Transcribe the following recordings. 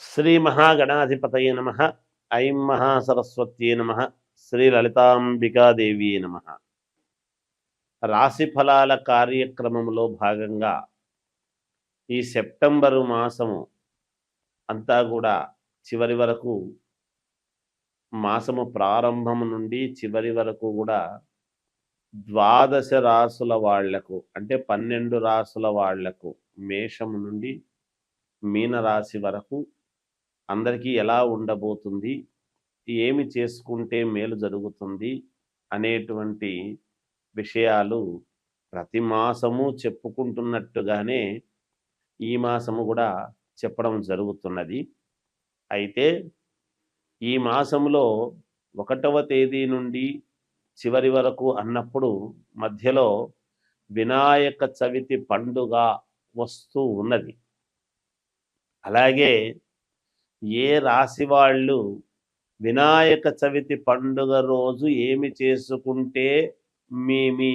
శ్రీ మహాగణాధిపతయ నమ. ఐం మహాసరస్వత్యే నమ. శ్రీ లలితాంబికాదేవి నమ. రాశి ఫలాల కార్యక్రమంలో భాగంగా ఈ సెప్టెంబరు మాసము అంతా కూడా చివరి వరకు మాసము ప్రారంభం నుండి చివరి వరకు కూడా ద్వాదశ రాసుల వాళ్ళకు అంటే పన్నెండు రాసుల వాళ్ళకు మేషము నుండి మీనరాశి వరకు అందరికీ ఎలా ఉండబోతుంది? ఏమి చేసుకుంటే మేలు జరుగుతుంది? అనేటువంటి విషయాలు ప్రతి మాసము చెప్పుకుంటున్నట్టుగానే ఈ మాసము కూడా చెప్పడం జరుగుతున్నది. అయితే ఈ మాసంలో ఒకటవ తేదీ నుండి చివరి వరకు అన్నప్పుడు మధ్యలో వినాయక చవితి పండుగ వస్తూ ఉన్నది. అలాగే ఏ రాశి వాళ్ళు వినాయక చవితి పండుగ రోజు ఏమి చేసుకుంటే మీ మీ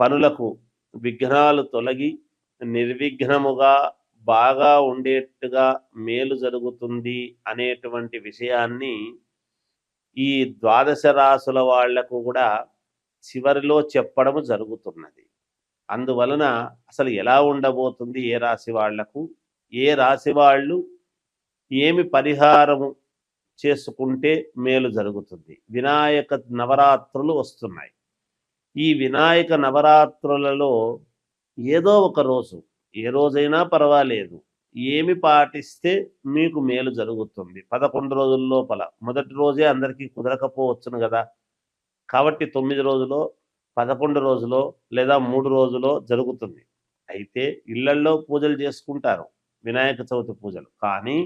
పనులకు విఘ్నాలు తొలగి నిర్విఘ్నముగా బాగా ఉండేట్టుగా మేలు జరుగుతుంది అనేటువంటి విషయాన్ని ఈ ద్వాదశ రాసుల వాళ్ళకు కూడా చివరిలో చెప్పడము జరుగుతున్నది. అందువలన అసలు ఎలా ఉండబోతుంది ఏ రాశి వాళ్ళకు? ఏ రాశి వాళ్ళు ఏమి పరిహారము చేసుకుంటే మేలు జరుగుతుంది. వినాయక నవరాత్రులు వస్తున్నాయి. ఈ వినాయక నవరాత్రులలో ఏదో ఒక రోజు ఏ రోజైనా పర్వాలేదు ఏమి పాటిస్తే మీకు మేలు జరుగుతుంది. పదకొండు రోజుల లోపల మొదటి రోజే అందరికీ కుదరకపోవచ్చును కదా. కాబట్టి తొమ్మిది రోజులో పదకొండు రోజులో లేదా మూడు రోజులో జరుగుతుంది. అయితే ఇళ్ళల్లో పూజలు చేసుకుంటారు. వినాయక చవితి పూజలు. కానీ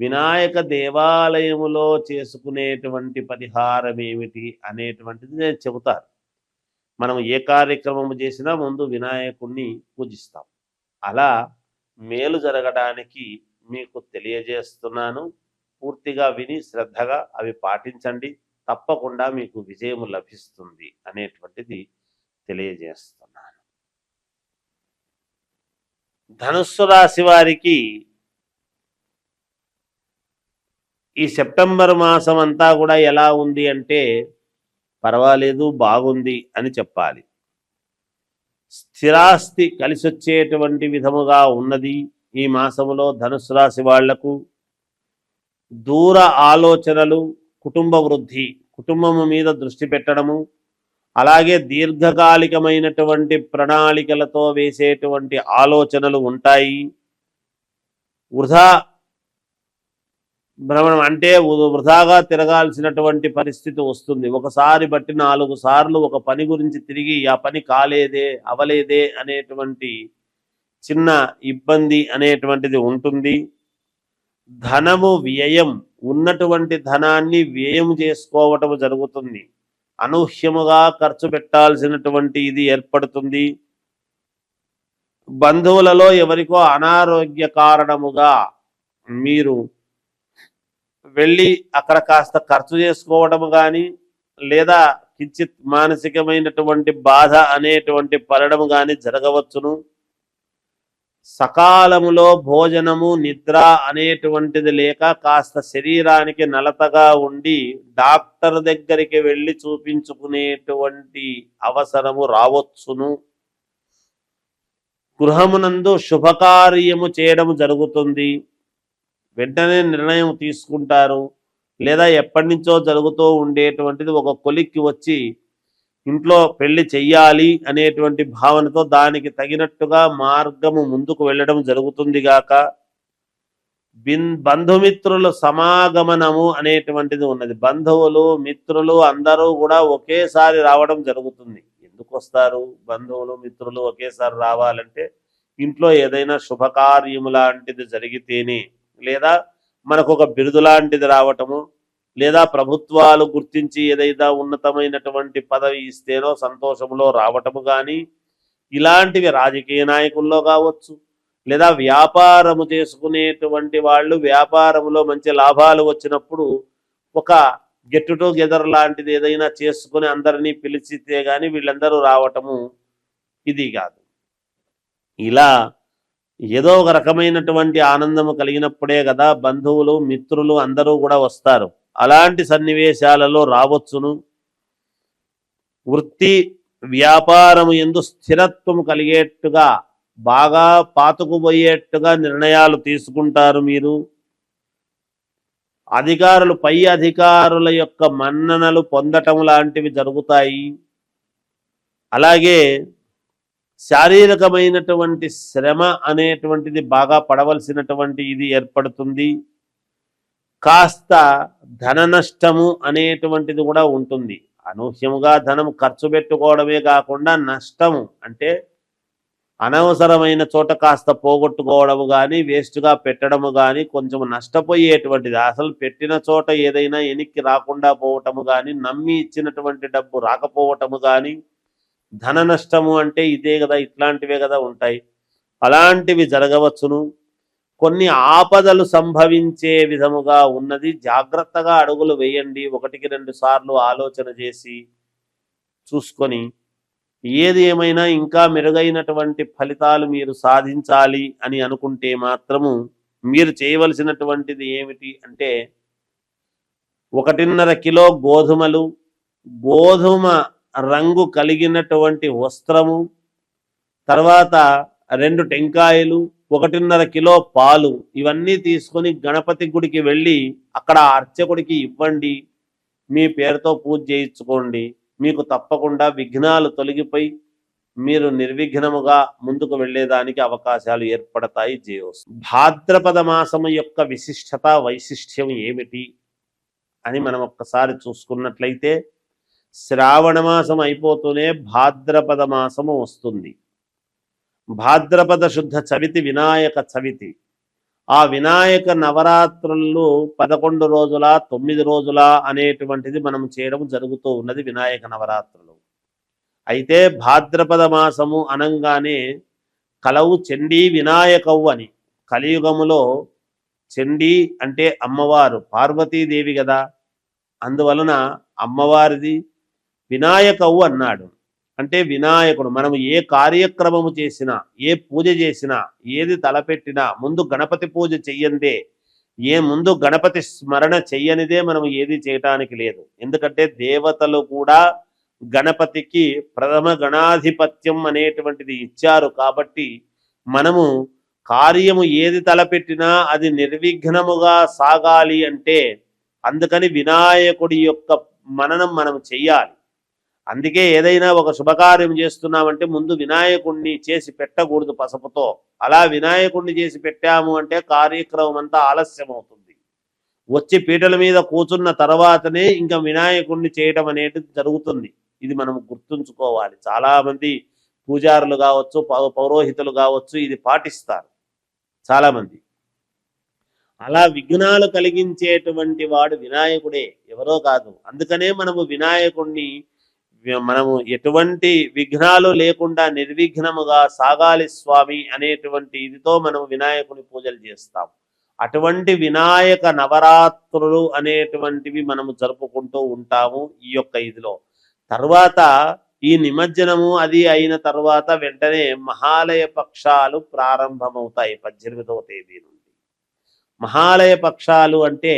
వినాయక దేవాలయములో చేసుకునేటువంటి పరిహారం ఏమిటి అనేటువంటిది నేను చెబుతాను. మనం ఏ కార్యక్రమం చేసినా ముందు వినాయకుణ్ణి పూజిస్తాం. అలా మేలు జరగడానికి మీకు తెలియజేస్తున్నాను. పూర్తిగా విని శ్రద్ధగా అవి పాటించండి. తప్పకుండా మీకు విజయం లభిస్తుంది అనేటువంటిది తెలియజేస్తున్నాను. ధనుస్సు రాశి వారికి ఈ సెప్టెంబర్ మాసం అంతా కూడా ఎలా ఉంది అంటే పర్వాలేదు బాగుంది అని చెప్పాలి. స్థిరాస్తి కలిసొచ్చేటువంటి విధముగా ఉన్నది ఈ మాసములో ధనుసు రాశి వాళ్ళకు. దూర ఆలోచనలు కుటుంబ వృద్ధి కుటుంబము మీద దృష్టి పెట్టడము అలాగే దీర్ఘకాలికమైనటువంటి ప్రణాళికలతో వేసేటువంటి ఆలోచనలు ఉంటాయి. వృధా భ్రమణం అంటే వృధాగా తిరగాల్సినటువంటి పరిస్థితి వస్తుంది. ఒకసారి బట్టి నాలుగు సార్లు ఒక పని గురించి తిరిగి ఆ పని కాలేదే అవలేదే అనేటువంటి చిన్న ఇబ్బంది అనేటువంటిది ఉంటుంది. ధనము వ్యయం ఉన్నటువంటి ధనాన్ని వ్యయం చేసుకోవటం జరుగుతుంది. అనూహ్యముగా ఖర్చు పెట్టాల్సినటువంటి ఇది ఏర్పడుతుంది. బంధువులలో ఎవరికో అనారోగ్య కారణముగా మీరు వెళ్ళి అక్కడ కాస్త ఖర్చు చేసుకోవడం కానీ లేదా కించిత్ మానసికమైనటువంటి బాధ అనేటువంటి పడడం కానీ జరగవచ్చును. సకాలములో భోజనము నిద్ర అనేటువంటిది లేక కాస్త శరీరానికి నలతగా ఉండి డాక్టర్ దగ్గరికి వెళ్ళి చూపించుకునేటువంటి అవసరము రావచ్చును. గృహమునందు శుభకార్యము చేయడం జరుగుతుంది. వెంటనే నిర్ణయం తీసుకుంటారు. లేదా ఎప్పటి నుంచో జరుగుతూ ఉండేటువంటిది ఒక కొలిక్కి వచ్చి ఇంట్లో పెళ్ళి చెయ్యాలి అనేటువంటి భావనతో దానికి తగినట్టుగా మార్గము ముందుకు వెళ్ళడం జరుగుతుంది గాక. బిన్ బంధుమిత్రుల సమాగమనము అనేటువంటిది ఉన్నది. బంధువులు మిత్రులు అందరూ కూడా ఒకేసారి రావడం జరుగుతుంది. ఎందుకు వస్తారు? బంధువులు మిత్రులు ఒకేసారి రావాలంటే ఇంట్లో ఏదైనా శుభకార్యము లాంటిది జరిగితేనే లేదా మనకు ఒక బిరుదు లాంటిది రావటము లేదా ప్రభుత్వాలు గుర్తించి ఏదైనా ఉన్నతమైనటువంటి పదవి ఇస్తేనో సంతోషంలో రావటము కానీ ఇలాంటివి రాజకీయ నాయకుల్లో కావచ్చు లేదా వ్యాపారము చేసుకునేటువంటి వాళ్ళు వ్యాపారంలో మంచి లాభాలు వచ్చినప్పుడు ఒక గెట్ టుగెదర్ లాంటిది ఏదైనా చేసుకుని అందరినీ పిలిచితే కానీ వీళ్ళందరూ రావటము ఇది కాదు. ఇలా ఏదో ఒక రకమైనటువంటి ఆనందము కలిగినప్పుడే కదా బంధువులు మిత్రులు అందరూ కూడా వస్తారు. అలాంటి సన్నివేశాలలో రావచ్చును. వృత్తి వ్యాపారము ఎందు స్థిరత్వం కలిగేట్టుగా బాగా పాతుకుపోయేట్టుగా నిర్ణయాలు తీసుకుంటారు మీరు. అధికారులు పై అధికారుల యొక్క మన్ననలు పొందటం లాంటివి జరుగుతాయి. అలాగే శారీరకమైనటువంటి శ్రమ అనేటువంటిది బాగా పడవలసినటువంటి ఇది ఏర్పడుతుంది. కాస్త ధన నష్టము అనేటువంటిది కూడా ఉంటుంది. అనూహ్యముగా ధనం ఖర్చు పెట్టుకోవడమే కాకుండా నష్టము అంటే అనవసరమైన చోట కాస్త పోగొట్టుకోవడము కానీ వేస్ట్గా పెట్టడము కానీ కొంచెం నష్టపోయేటువంటిది. అసలు పెట్టిన చోట ఏదైనా ఎనిక్కి రాకుండా పోవటము కానీ నమ్మి ఇచ్చినటువంటి డబ్బు రాకపోవటము కానీ ధన నష్టము అంటే ఇదే కదా ఇట్లాంటివే కదా ఉంటాయి. అలాంటివి జరగవచ్చును. కొన్ని ఆపదలు సంభవించే విధముగా ఉన్నది. జాగ్రత్తగా అడుగులు వేయండి. ఒకటికి రెండు సార్లు ఆలోచన చేసి చూసుకొని ఏది ఏమైనా ఇంకా మెరుగైనటువంటి ఫలితాలు మీరు సాధించాలి అని అనుకుంటే మాత్రము మీరు చేయవలసినటువంటిది ఏమిటి అంటే ఒకటిన్నర కిలో గోధుమలు గోధుమ రంగు కలిగినటువంటి వస్త్రము తర్వాత రెండు టెంకాయలు ఒకటిన్నర కిలో పాలు ఇవన్నీ తీసుకొని గణపతి గుడికి వెళ్ళి అక్కడ అర్చకుడికి ఇవ్వండి మీ పేరుతో పూజ చేయించుకోండి. మీకు తప్పకుండా విఘ్నాలు తొలగిపోయి మీరు నిర్విఘ్నముగా ముందుకు వెళ్ళేదానికి అవకాశాలు ఏర్పడతాయి జయోస్. భాద్రపద మాసము యొక్క విశిష్టత వైశిష్ట్యం ఏమిటి అని మనం ఒక్కసారి చూసుకున్నట్లయితే శ్రావణ మాసం అయిపోతూనే భాద్రపద మాసము వస్తుంది. భాద్రపద శుద్ధ చవితి వినాయక చవితి. ఆ వినాయక నవరాత్రుల్లో పదకొండు రోజుల తొమ్మిది రోజుల అనేటువంటిది మనం చేయడం జరుగుతూ ఉన్నది వినాయక నవరాత్రులు. అయితే భాద్రపద మాసము అనంగానే కలవు చండీ వినాయకవు అని కలియుగములో చండీ అంటే అమ్మవారు పార్వతీదేవి కదా అందువలన అమ్మవారిది వినాయకవు అన్నాడు. అంటే వినాయకుడు మనం ఏ కార్యక్రమము చేసినా ఏ పూజ చేసినా ఏది తలపెట్టినా ముందు గణపతి పూజ చెయ్యందే. ఏ ముందు గణపతి స్మరణ చెయ్యనిదే మనం ఏది చేయటానికి లేదు. ఎందుకంటే దేవతలు కూడా గణపతికి ప్రథమ గణాధిపత్యం అనేటువంటిది ఇచ్చారు కాబట్టి మనము కార్యము ఏది తలపెట్టినా అది నిర్విఘ్నముగా సాగాలి అంటే అందుకని వినాయకుడి యొక్క మననం మనం చెయ్యాలి. అందుకే ఏదైనా ఒక శుభకార్యం చేస్తున్నామంటే ముందు వినాయకుణ్ణి చేసి పెట్టకూడదు పసుపుతో. అలా వినాయకుణ్ణి చేసి పెట్టాము అంటే కార్యక్రమం అంతా ఆలస్యం అవుతుంది వచ్చి పీటల మీద కూర్చున్న తర్వాతనే ఇంకా వినాయకుణ్ణి చేయడం అనేది జరుగుతుంది. ఇది మనం గుర్తుంచుకోవాలి. చాలామంది పూజారులు కావచ్చు పౌ- పౌరోహితులు కావచ్చు ఇది పాటిస్తారు. చాలామంది. అలా విఘ్నాలు కలిగించేటువంటి వాడు వినాయకుడే. ఎవరో కాదు. అందుకనే మనము వినాయకుణ్ణి మనము ఎటువంటి విఘ్నాలు లేకుండా నిర్విఘ్నముగా సాగాలి స్వామి అనేటువంటి ఇదితో మనం వినాయకుని పూజలు చేస్తాం. అటువంటి వినాయక నవరాత్రులు అనేటువంటివి మనము జరుపుకుంటూ ఉంటాము ఈ యొక్క ఇదిలో. తర్వాత ఈ నిమజ్జనము అది అయిన తర్వాత వెంటనే మహాలయ పక్షాలు ప్రారంభమవుతాయి పద్దెనిమిదవ తేదీ నుండి. మహాలయ పక్షాలు అంటే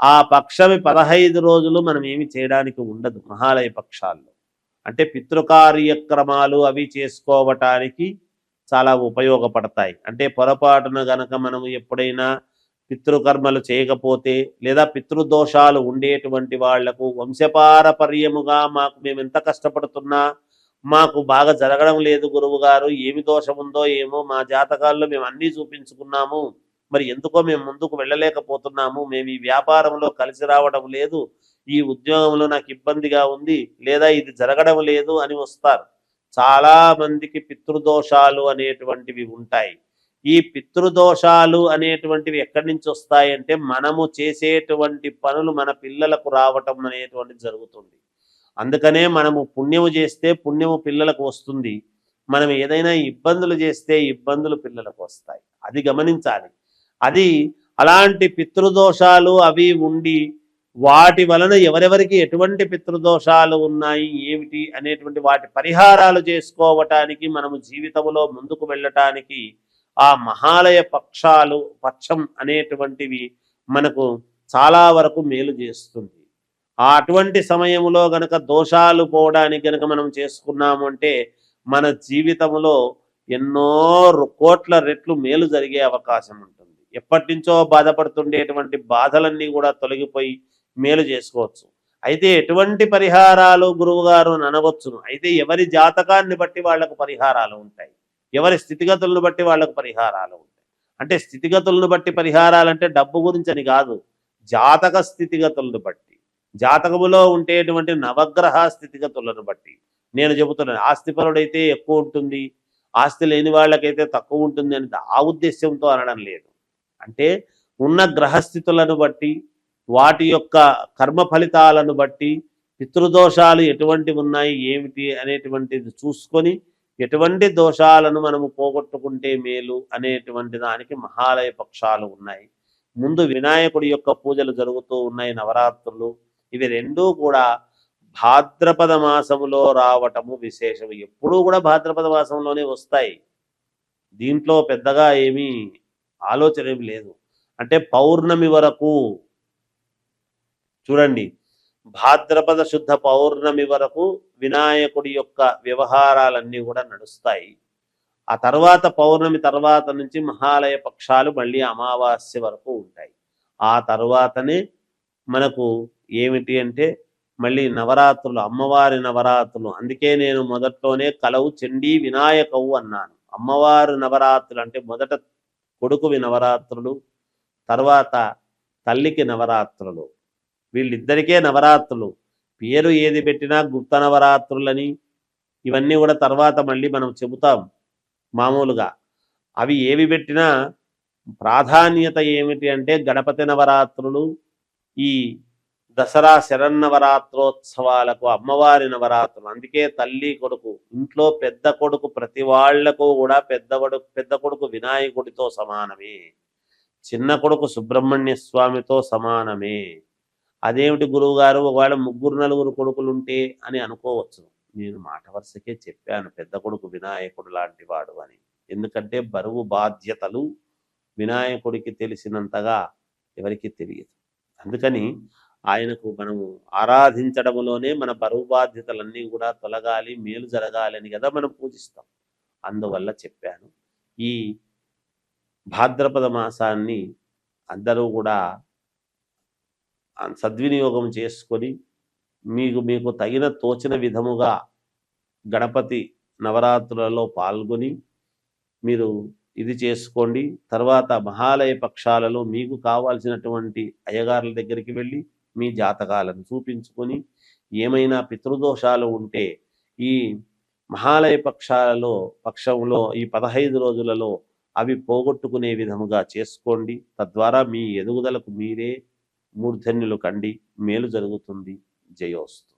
ఆ పక్షమి పదహైదు రోజులు మనం ఏమి చేయడానికి ఉండదు మహాలయ పక్షాల్లో. అంటే పితృకార్యక్రమాలు అవి చేసుకోవటానికి చాలా ఉపయోగపడతాయి. అంటే పొరపాటున గనక మనం ఎప్పుడైనా పితృకర్మలు చేయకపోతే లేదా పితృదోషాలు ఉండేటువంటి వాళ్ళకు వంశపారపర్యముగా మాకు మేము ఎంత కష్టపడుతున్నా మాకు బాగా జరగడం లేదు గురువు గారు ఏమి దోషం ఉందో ఏమో మా జాతకాల్లో మేము అన్నీ చూపించుకున్నాము. మరి ఎందుకో మేము ముందుకు వెళ్ళలేకపోతున్నాము. మేము ఈ వ్యాపారంలో కలిసి రావడం లేదు. ఈ ఉద్యోగంలో నాకు ఇబ్బందిగా ఉంది. లేదా ఇది జరగడం లేదు అని వస్తారు. చాలా మందికి పితృదోషాలు అనేటువంటివి ఉంటాయి. ఈ పితృదోషాలు అనేటువంటివి ఎక్కడి నుంచి వస్తాయి అంటే మనము చేసేటువంటి పనులు మన పిల్లలకు రావటం అనేటువంటిది జరుగుతుంది. అందుకనే మనము పుణ్యము చేస్తే పుణ్యము పిల్లలకు వస్తుంది. మనం ఏదైనా ఇబ్బందులు చేస్తే ఇబ్బందులు పిల్లలకు వస్తాయి. అది గమనించాలి. అది అలాంటి పితృదోషాలు అవి ఉండి వాటి వలన ఎవరెవరికి ఎటువంటి పితృదోషాలు ఉన్నాయి ఏమిటి అనేటువంటి వాటి పరిహారాలు చేసుకోవటానికి మనము జీవితంలో ముందుకు వెళ్ళటానికి ఆ మహాలయ పక్షాలు పక్షం అనేటువంటివి మనకు చాలా వరకు మేలు చేస్తుంది. ఆ అటువంటి సమయంలో గనక దోషాలు పోవడానికి గనక మనం చేసుకున్నాము అంటే మన జీవితంలో ఎన్నో కోట్ల రెట్లు మేలు జరిగే అవకాశం ఉంటుంది. ఎప్పటి నుంచో బాధపడుతుండేటువంటి బాధలన్నీ కూడా తొలగిపోయి మేలు చేసుకోవచ్చు. అయితే ఎటువంటి పరిహారాలు గురువుగారు అని అనవచ్చును అయితే ఎవరి జాతకాన్ని బట్టి వాళ్ళకు పరిహారాలు ఉంటాయి. ఎవరి స్థితిగతులను బట్టి వాళ్ళకు పరిహారాలు ఉంటాయి. అంటే స్థితిగతులను బట్టి పరిహారాలు అంటే డబ్బు గురించి అని కాదు. జాతక స్థితిగతులను బట్టి. జాతకములో ఉండేటువంటి నవగ్రహ స్థితిగతులను బట్టి. నేను చెబుతున్నాను ఆస్తిపరుడైతే ఎక్కువ ఉంటుంది. ఆస్తి లేని వాళ్ళకైతే తక్కువ ఉంటుంది అని ఆ ఉద్దేశంతో అనడం లేదు. అంటే ఉన్న గ్రహస్థితులను బట్టి వాటి యొక్క కర్మ ఫలితాలను బట్టి పితృదోషాలు ఎటువంటి ఉన్నాయి ఏమిటి అనేటువంటిది చూసుకొని ఎటువంటి దోషాలను మనము పోగొట్టుకుంటే మేలు అనేటువంటి దానికి మహాలయ పక్షాలు ఉన్నాయి. ముందు వినాయకుడి యొక్క పూజలు జరుగుతూ ఉన్నాయి నవరాత్రులు. ఇవి రెండూ కూడా భాద్రపద మాసములో రావటము విశేషం. ఎప్పుడూ కూడా భాద్రపద మాసంలోనే వస్తాయి. దీంట్లో పెద్దగా ఏమీ ఆలోచన ఏమి లేదు. అంటే పౌర్ణమి వరకు చూడండి భాద్రపద శుద్ధ పౌర్ణమి వరకు వినాయకుడి యొక్క వ్యవహారాలన్నీ కూడా నడుస్తాయి. ఆ తర్వాత పౌర్ణమి తర్వాత నుంచి మహాలయ పక్షాలు మళ్ళీ అమావాస్య వరకు ఉంటాయి. ఆ తర్వాతనే మనకు ఏమిటి అంటే మళ్ళీ నవరాత్రులు అమ్మవారి నవరాత్రులు. అందుకే నేను మొదట్లోనే కలవు చండీ వినాయకవు అన్నాను. అమ్మవారి నవరాత్రులు అంటే మొదట కొడుకువి నవరాత్రులు తర్వాత తల్లికి నవరాత్రులు. వీళ్ళిద్దరికే నవరాత్రులు. పేరు ఏది పెట్టినా గుప్త నవరాత్రులని ఇవన్నీ కూడా తర్వాత మళ్ళీ మనం చెబుతాం మామూలుగా. అవి ఏవి పెట్టినా ప్రాధాన్యత ఏమిటి అంటే గణపతి నవరాత్రులు ఈ దసరా శరన్నవరాత్రోత్సవాలకు అమ్మవారి నవరాత్రులు. అందుకే తల్లి కొడుకు ఇంట్లో పెద్ద కొడుకు ప్రతి వాళ్ళకు కూడా పెద్ద కొడుకు పెద్ద కొడుకు వినాయకుడితో సమానమే. చిన్న కొడుకు సుబ్రహ్మణ్య స్వామితో సమానమే. అదేమిటి గురువు గారు ఒకవేళ ముగ్గురు నలుగురు కొడుకులు ఉంటే అని అనుకోవచ్చు. నేను మాట వరుసకే చెప్పాను పెద్ద కొడుకు వినాయకుడు లాంటి వాడు అని. ఎందుకంటే బరువు బాధ్యతలు వినాయకుడికి తెలిసినంతగా ఎవరికి తెలియదు. అందుకని ఆయనకు మనము ఆరాధించడంలోనే మన బరువు బాధ్యతలన్నీ కూడా తొలగాలి మేలు జరగాలని కదా మనం పూజిస్తాం. అందువల్ల చెప్పాను ఈ భాద్రపద మాసాన్ని అందరూ కూడా సద్వినియోగం చేసుకొని మీకు మీకు తగిన తోచిన విధముగా గణపతి నవరాత్రులలో పాల్గొని మీరు ఇది చేసుకోండి. తర్వాత మహాలయ పక్షాలలో మీకు కావాల్సినటువంటి అయ్యగారుల దగ్గరికి వెళ్ళి మీ జాతకాలను చూపించుకొని ఏమైనా పితృదోషాలు ఉంటే ఈ మహాలయ పక్షాలలో పక్షంలో ఈ పదహైదు రోజులలో అవి పోగొట్టుకునే విధముగా చేసుకోండి. తద్వారా మీ ఎదుగుదలకు మీరే మూర్ధన్యులు కండి. మేలు జరుగుతుంది. జయోస్తు.